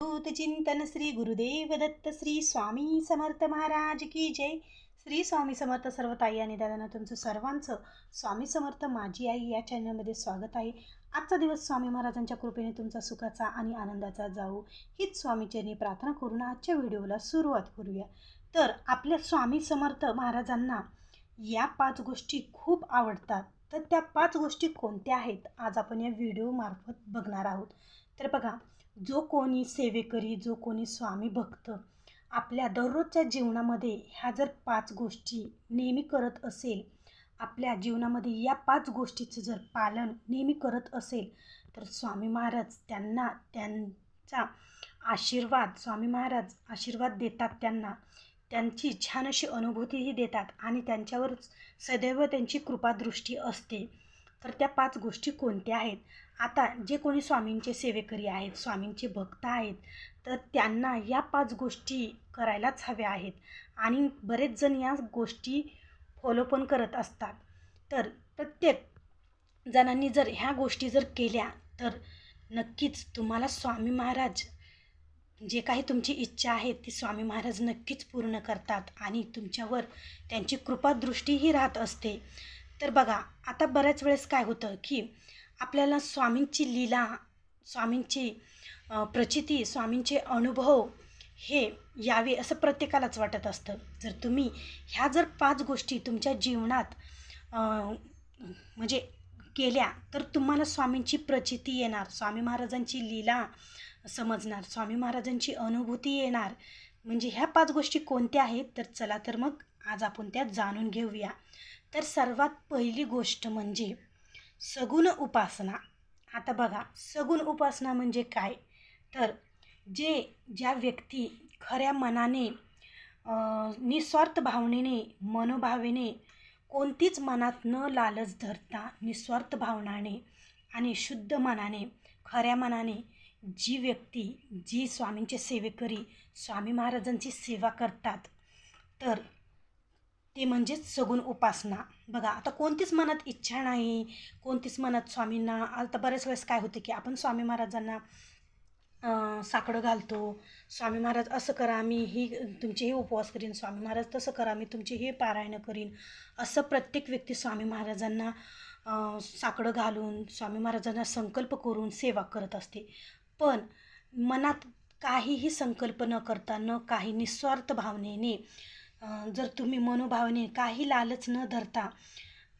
चिंतन श्री गुरुदेव दत्त श्री स्वामी समर्थ महाराज की जय. श्री स्वामी समर्थ सर्व ताई आणि दादांना तुमचं सर्वांचं स्वामी समर्थ माझी आई या चॅनलमध्ये स्वागत आहे. आजचा दिवस स्वामी महाराजांच्या कृपेने तुमचा सुखाचा आणि आनंदाचा जाऊ हीच स्वामीचरणी प्रार्थना करून आजच्या व्हिडिओला सुरुवात करूया. तर आपल्या स्वामी समर्थ महाराजांना या पाच गोष्टी खूप आवडतात. तर त्या पाच गोष्टी कोणत्या आहेत? आज आपण या व्हिडिओमार्फत बघणार आहोत. तर बघा जो कोणी सेवेकरी जो कोणी स्वामी भक्त आपल्या दररोजच्या जीवनामध्ये ह्या जर पाच गोष्टी नेहमी करत असेल आपल्या जीवनामध्ये या पाच गोष्टीचं जर पालन नेहमी करत असेल तर स्वामी महाराज त्यांना त्यांचा आशीर्वाद स्वामी महाराज आशीर्वाद देतात त्यांना. त्यांची छान अशी अनुभूतीही देतात आणि त्यांच्यावर सदैव त्यांची कृपादृष्टी असते. तर त्या पाच गोष्टी कोणत्या आहेत? आता जे कोणी स्वामींचे सेवेकरी आहेत स्वामींचे भक्त आहेत तर त्यांना या पाच गोष्टी करायलाच हव्या आहेत. आणि बरेच जण या गोष्टी फॉलो पण करत असतात. तर प्रत्येक जणांनी जर ह्या गोष्टी जर केल्या तर नक्कीच तुम्हाला स्वामी महाराज जे काही तुमची इच्छा आहे ती स्वामी महाराज नक्कीच पूर्ण करतात. आणि तुमच्यावर त्यांची कृपादृष्टीही राहत असते. तर बघा आता बऱ्याच वेळेस काय होतं की आपल्याला स्वामींची लीला स्वामींची प्रचिती स्वामींचे अनुभव हे यावे असं प्रत्येकालाच वाटत असतं. जर तुम्ही ह्या जर पाच गोष्टी तुमच्या जीवनात म्हणजे केल्या तर तुम्हाला स्वामींची प्रचिती येणार स्वामी महाराजांची लीला समजणार स्वामी महाराजांची अनुभूती येणार. म्हणजे ह्या पाच गोष्टी कोणत्या आहेत? तर चला तर मग आज आपण त्या जाणून घेऊया. तर सर्वात पहिली गोष्ट म्हणजे सगुण उपासना. आता बघा सगुण उपासना म्हणजे काय? तर जे ज्या व्यक्ती खऱ्या मनाने निस्वार्थ भावनेने मनोभावेने कोणतीच मनात न लालच धरता निस्वार्थ भावनाने आणि शुद्ध मनाने खऱ्या मनाने जी व्यक्ती जी स्वामींचे सेवेकरी स्वामी महाराजांची सेवा करतात तर ते म्हणजेच सगुण उपासना. बघा आता कोणतीच मनात इच्छा नाही कोणतीच मनात स्वामींना आता बऱ्याच वेळेस काय होते की आपण स्वामी महाराजांना साकडं घालतो. स्वामी महाराज असं करा मी ही तुमचे हे उपवास करीन. स्वामी महाराज तसं करा मी तुमचे हे पारायणं करीन. असं प्रत्येक व्यक्ती स्वामी महाराजांना साकडं घालून स्वामी महाराजांना संकल्प करून सेवा करत असते. पण मनात काहीही संकल्प न करता न काही निस्वार्थ भावनेने जर तुम्ही मनोभावने काही लालच न धरता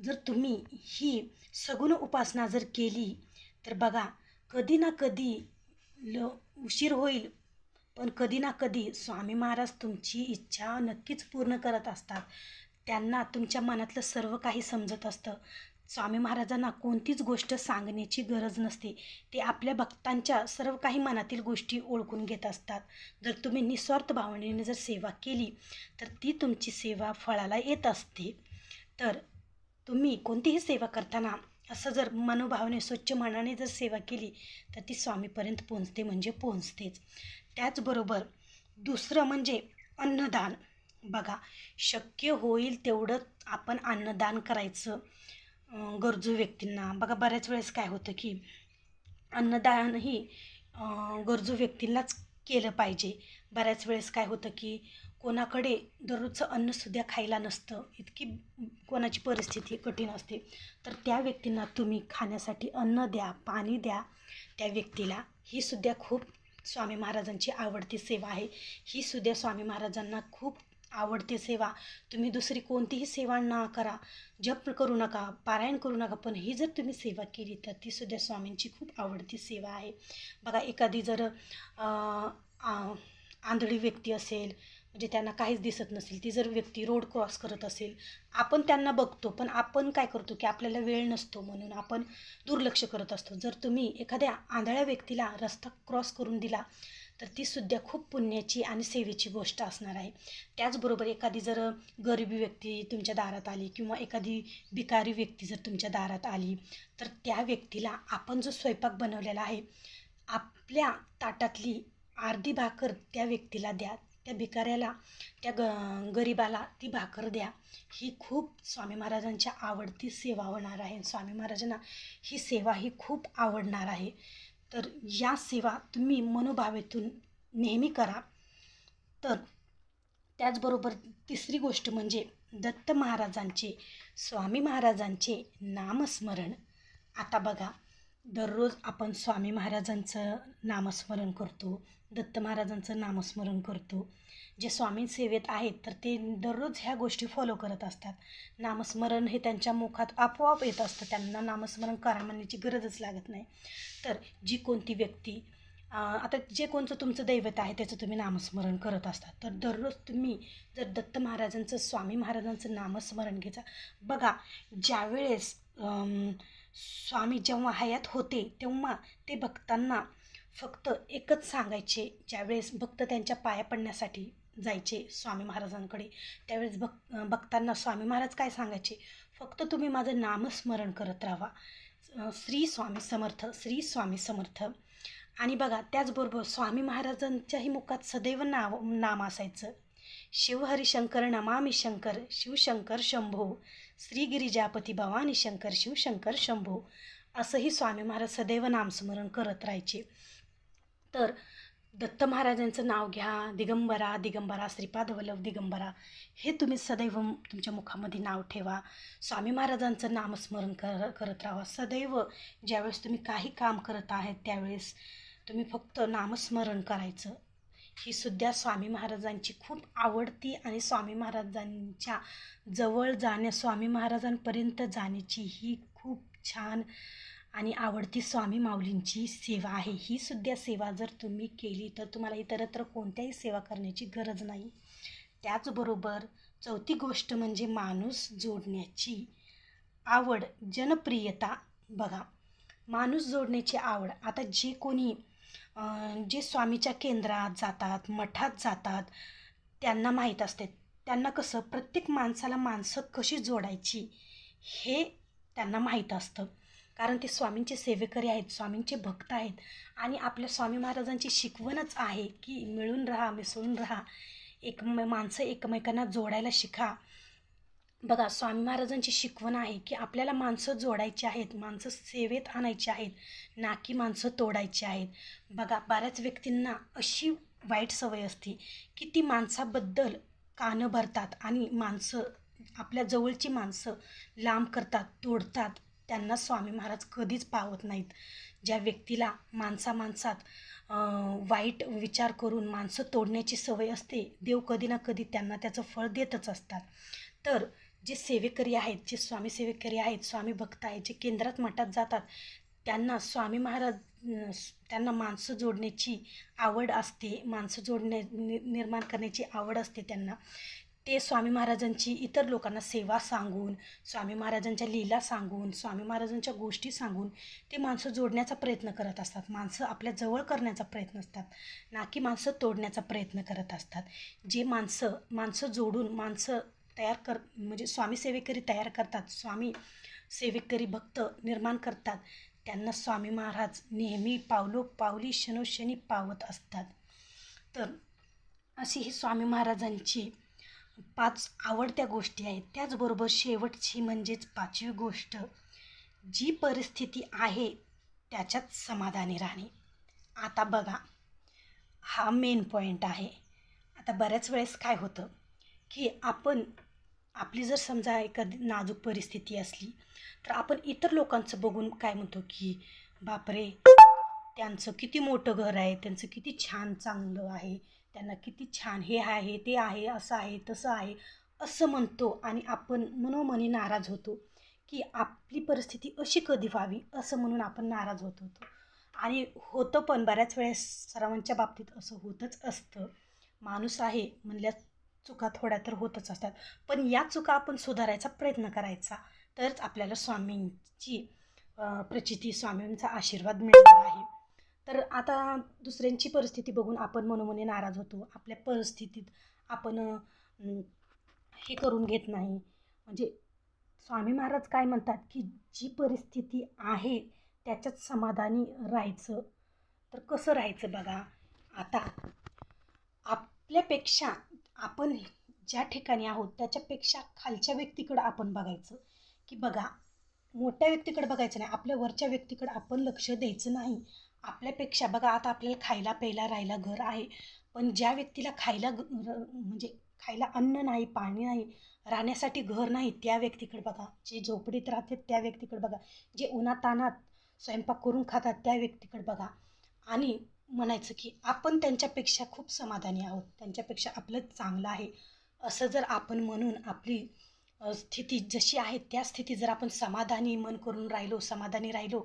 जर तुम्ही ही सगुण उपासना जर केली तर बघा कधी ना कधी ल उशीर होईल. पण कधी ना कधी स्वामी महाराज तुमची इच्छा नक्कीच पूर्ण करत असतात. त्यांना तुमच्या मनातलं सर्व काही समजत असतं. स्वामी महाराजांना कोणतीच गोष्ट सांगण्याची गरज नसते. ते आपल्या भक्तांच्या सर्व काही मनातील गोष्टी ओळखून घेत असतात. जर तुम्ही निस्वार्थ भावनेने जर सेवा केली तर ती तुमची सेवा फळाला येत असते. तर तुम्ही कोणतीही सेवा करताना असं जर मनोभावने स्वच्छ मनाने जर सेवा केली तर ती स्वामीपर्यंत पोहोचते म्हणजे पोहोचतेच. त्याचबरोबर दुसरं म्हणजे अन्नदान. बघा शक्य होईल तेवढं आपण अन्नदान करायचं. गरजू व्यक्तींना. बघा बऱ्याच वेळेस काय होतं की अन्नदान ही गरजू व्यक्तींनाच केलं पाहिजे. बऱ्याच वेळेस काय होतं की कोणाकडे दररोजचं अन्नसुद्धा खायला नसतं इतकी कोणाची परिस्थिती कठीण असते तर त्या व्यक्तींना तुम्ही खाण्यासाठी अन्न द्या पाणी द्या त्या व्यक्तीला. ही सुद्धा खूप स्वामी महाराजांची आवडती सेवा आहे. ही सुद्धा स्वामी महाराजांना खूप आवडती सेवा. तुम्ही दुसरी कोणतीही सेवा ना करा जप करू नका पारायण करू नका पण ही जर तुम्ही सेवा केली तर ती सुद्धा स्वामींची खूप आवडती सेवा आहे. बघा एखादी जर आंधळी व्यक्ती असेल म्हणजे त्यांना काहीच दिसत नसेल ती जर व्यक्ती रोड क्रॉस करत असेल आपण त्यांना बघतो पण आपण काय करतो की आपल्याला वेळ नसतो म्हणून आपण दुर्लक्ष करत असतो. जर तुम्ही एखाद्या आंधळ्या व्यक्तीला रस्ता क्रॉस करून दिला तर तीसुद्धा खूप पुण्याची आणि सेवेची गोष्ट असणार आहे. त्याचबरोबर एखादी जर गरिबी व्यक्ती तुमच्या दारात आली किंवा एखादी भिकारी व्यक्ती जर तुमच्या दारात आली तर त्या व्यक्तीला आपण जो स्वयंपाक बनवलेला आहे आपल्या ताटातली अर्धी भाकर त्या व्यक्तीला द्या त्या भिकाऱ्याला त्या ग गरिबाला ती भाकर द्या. ही खूप स्वामी महाराजांच्या आवडती सेवा होणार आहे. स्वामी महाराजांना ही सेवा ही खूप आवडणार आहे. तर या सेवा तुम्ही मनोभावेतून नेहमी करा. तर त्याचबरोबर तिसरी गोष्ट म्हणजे दत्त महाराजांचे स्वामी महाराजांचे नामस्मरण. आता बघा दररोज आपण स्वामी महाराजांचं नामस्मरण करतो दत्त महाराजांचं नामस्मरण करतो. जे स्वामी सेवेत आहेत तर ते दररोज ह्या गोष्टी फॉलो करत असतात. नामस्मरण हे त्यांच्या मुखात आपोआप येत असतं. त्यांना नामस्मरण करा म्हणण्याची गरजच लागत नाही. तर जी कोणती व्यक्ती आता जे कोणतं तुमचं दैवत आहे त्याचं तुम्ही नामस्मरण करत असतात. तर दररोज तुम्ही जर दत्त महाराजांचं स्वामी महाराजांचं नामस्मरण घ्यायचा बघा ज्यावेळेस स्वामी जेव्हा हयात होते तेव्हा ते भक्तांना फक्त एकच सांगायचे. ज्यावेळेस भक्त त्यांच्या पाया पडण्यासाठी जायचे स्वामी महाराजांकडे त्यावेळेस भक् भक्तांना स्वामी महाराज काय सांगायचे? फक्त तुम्ही माझं नामस्मरण करत राहा. श्री स्वामी समर्थ श्री स्वामी समर्थ. आणि बघा त्याचबरोबर स्वामी महाराजांच्याही मुखात सदैव नाव नाम असायचं. शिवहरिशंकर नमामी शंकर शिवशंकर शंभो. श्री गिरिजापती भवानी शंकर शिवशंकर शंभू असंही स्वामी महाराज सदैव नामस्मरण करत राहायचे. तर दत्त महाराजांचं नाव घ्या दिगंबरा दिगंबरा श्रीपाद वल्लभ दिगंबरा हे तुम्ही सदैव तुमच्या मुखामध्ये नाव ठेवा. स्वामी महाराजांचं नामस्मरण कर करत राहा सदैव ज्यावेळेस तुम्ही काही काम करत आहेत त्यावेळेस तुम्ही फक्त नामस्मरण करायचं. ही सुद्धा स्वामी महाराजांची खूप आवडती आणि स्वामी महाराजांच्या जवळ जाण्या स्वामी महाराजांपर्यंत जाण्याची ही खूप छान आणि आवडती स्वामी माऊलींची सेवा आहे. ही सुद्धा सेवा जर तुम्ही केली तर तुम्हाला इतरत्र कोणत्याही सेवा करण्याची गरज नाही. त्याचबरोबर चौथी गोष्ट म्हणजे माणूस जोडण्याची आवड जनप्रियता बघा. माणूस जोडण्याची आवड आता जे कोणी जे स्वामीच्या केंद्रात जातात मठात जातात त्यांना माहीत असते. त्यांना कसं प्रत्येक माणसाला माणसं कशी जोडायची हे त्यांना माहीत असतं. कारण ते स्वामींचे सेवेकरी आहेत स्वामींचे भक्त आहेत. आणि आपल्या स्वामी महाराजांची शिकवणच आहे की मिळून राहा मिसळून राहा. एक माणसं एकमेकांना जोडायला शिका. बघा स्वामी महाराजांची शिकवण आहे की आपल्याला माणसं जोडायची आहेत माणसं सेवेत आणायची आहेत ना की माणसं तोडायची आहेत. बघा बऱ्याच व्यक्तींना अशी वाईट सवय असते की ती माणसाबद्दल कानं भरतात आणि माणसं आपल्या जवळची माणसं लांब करतात तोडतात. त्यांना स्वामी महाराज कधीच पावत नाहीत. ज्या व्यक्तीला माणसा माणसात वाईट विचार करून माणसं तोडण्याची सवय असते देव कधी ना कधी त्यांना त्याचं फळ देतच असतात. तर जे सेवेकरी आहेत जे स्वामी सेवेकरी आहेत स्वामी भक्त आहेत जे केंद्रात मठात जातात त्यांना स्वामी महाराज त्यांना माणसं जोडण्याची आवड असते माणसं जोडण्या नि निर्माण करण्याची आवड असते त्यांना. ते स्वामी महाराजांची इतर लोकांना सेवा सांगून स्वामी महाराजांच्या लीला सांगून स्वामी महाराजांच्या गोष्टी सांगून ते माणसं जोडण्याचा प्रयत्न करत असतात. माणसं आपल्या जवळ करण्याचा प्रयत्न असतात ना की माणसं तोडण्याचा प्रयत्न करत असतात. जे माणसं माणसं जोडून माणसं तयार कर म्हणजे स्वामी सेवेकरी तयार करतात स्वामी सेवेकरी भक्त निर्माण करतात. त्यांना स्वामी महाराज नेहमी पावलो पावली क्षणोक्षणी पावत असतात. तर अशी ही स्वामी महाराजांची पाच आवडत्या गोष्टी आहेत. त्याचबरोबर शेवटची म्हणजेच पाचवी गोष्ट जी परिस्थिती आहे त्याच्यात समाधानी राहणे. आता बघा हा मेन पॉईंट आहे. आता बऱ्याच वेळेस काय होतं की आपण आपली जर समजा एखादी नाजूक परिस्थिती असली तर आपण इतर लोकांचं बघून काय म्हणतो की बापरे त्यांचं किती मोठं घर आहे त्यांचं किती छान चांगलं आहे त्यांना किती छान हे आहे ते आहे असं आहे तसं आहे असं म्हणतो आणि आपण मनोमनी नाराज होतो की आपली परिस्थिती अशी कधी व्हावी असं म्हणून आपण नाराज होत होतो. आणि होतं पण बऱ्याच वेळेस सर्वांच्या बाबतीत असं होतच असतं. माणूस आहे म्हणल्यास चुका थोड्या तर होतच असतात. पण या चुका आपण सुधारायचा प्रयत्न करायचा. तरच आपल्याला स्वामींची प्रचिती स्वामींचा आशीर्वाद मिळणार आहे. तर आता दुसऱ्यांची परिस्थिती बघून आपण मनोमने नाराज होतो. आपल्या परिस्थितीत आपण हे करून घेत नाही. म्हणजे स्वामी महाराज काय म्हणतात की जी परिस्थिती आहे त्याच्यात समाधानी राहायचं. तर कसं राहायचं बघा. आता आपल्यापेक्षा आपण ज्या ठिकाणी आहोत त्याच्यापेक्षा खालच्या व्यक्तीकडं आपण बघायचं. की बघा मोठ्या व्यक्तीकडे बघायचं नाही आपल्या वरच्या व्यक्तीकडे आपण लक्ष द्यायचं नाही. आपल्यापेक्षा बघा आता आपल्याला खायला प्यायला राहायला घर आहे. पण ज्या व्यक्तीला खायला म्हणजे खायला अन्न नाही पाणी नाही राहण्यासाठी घर नाही त्या व्यक्तीकडे बघा. जे झोपडीत राहते त्या व्यक्तीकडे बघा. जे उन्हातानात स्वयंपाक करून खातात त्या व्यक्तीकडे बघा. आणि म्हणायचं की आपण त्यांच्यापेक्षा खूप समाधानी आहोत. त्यांच्यापेक्षा आपलं चांगलं आहे. असं जर आपण म्हणून आपली स्थिती जशी आहे त्या स्थिती जर आपण समाधानी मन करून राहिलो समाधानी राहिलो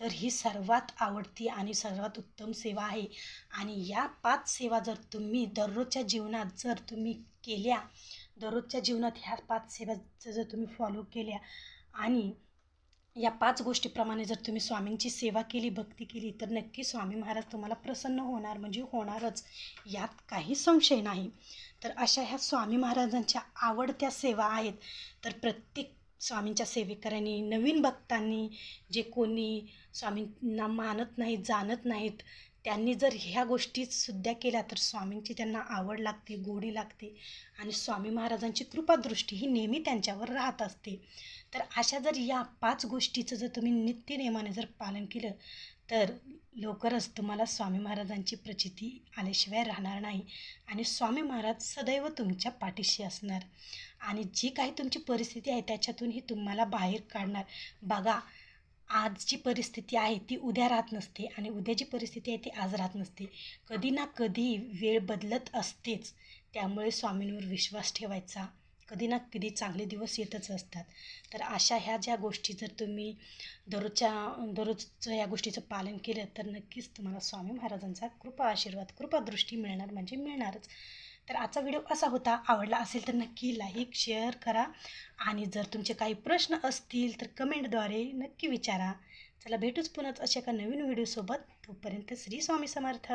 तर ही सर्वात आवडती आणि सर्वात उत्तम सेवा आहे. आणि या पाच सेवा जर तुम्ही दररोजच्या जीवनात जर तुम्ही केल्या दररोजच्या जीवनात ह्या पाच सेवा जर तुम्ही फॉलो केल्या आणि या पाच गोष्टीप्रमाणे जर तुम्ही स्वामींची सेवा केली भक्ती केली तर नक्की स्वामी महाराज तुम्हाला प्रसन्न होणार म्हणजे होणारच. यात काही संशय नाही. तर अशा ह्या स्वामी महाराजांच्या आवडत्या सेवा आहेत. तर प्रत्येक स्वामींच्या सेवेकऱ्यांनी नवीन भक्तांनी जे कोणी स्वामींना मानत नाहीत जाणत नाहीत त्यांनी जर ह्या गोष्टीसुद्धा केल्या तर स्वामींची त्यांना आवड लागते गोडी लागते. आणि स्वामी महाराजांची कृपादृष्टी ही नेहमी त्यांच्यावर राहत असते. तर अशा जर या पाच गोष्टीचं जर तुम्ही नित्यनियमाने जर पालन केलं तर लवकरच तुम्हाला स्वामी महाराजांची प्रचिती आल्याशिवाय राहणार नाही आणि स्वामी महाराज सदैव तुमच्या पाठीशी असणार आणि जी काही तुमची परिस्थिती आहे त्याच्यातूनही तुम्हाला बाहेर काढणार. बघा आज जी परिस्थिती आहे ती उद्या राहत नसते आणि उद्या जी परिस्थिती आहे ती आज राहत नसते. कधी ना कधी वेळ बदलत असतेच त्यामुळे स्वामींवर विश्वास ठेवायचा. कधी ना कधी चांगले दिवस येतच असतात. तर अशा ह्या ज्या गोष्टी जर तुम्ही दररोजच्या दररोजचं या गोष्टीचं पालन केलं तर नक्कीच तुम्हाला स्वामी महाराजांचा कृपा आशीर्वाद कृपादृष्टी मिळणार म्हणजे मिळणारच. तर आजचा व्हिडिओ असा होता. आवडला असेल तर नक्की लाईक शेअर करा. आणि जर तुमचे काही प्रश्न असतील तर कमेंटद्वारे नक्की विचारा. चला भेटूच पुन्हाच अशा एका नवीन व्हिडिओसोबत. तोपर्यंत श्री स्वामी समर्थ.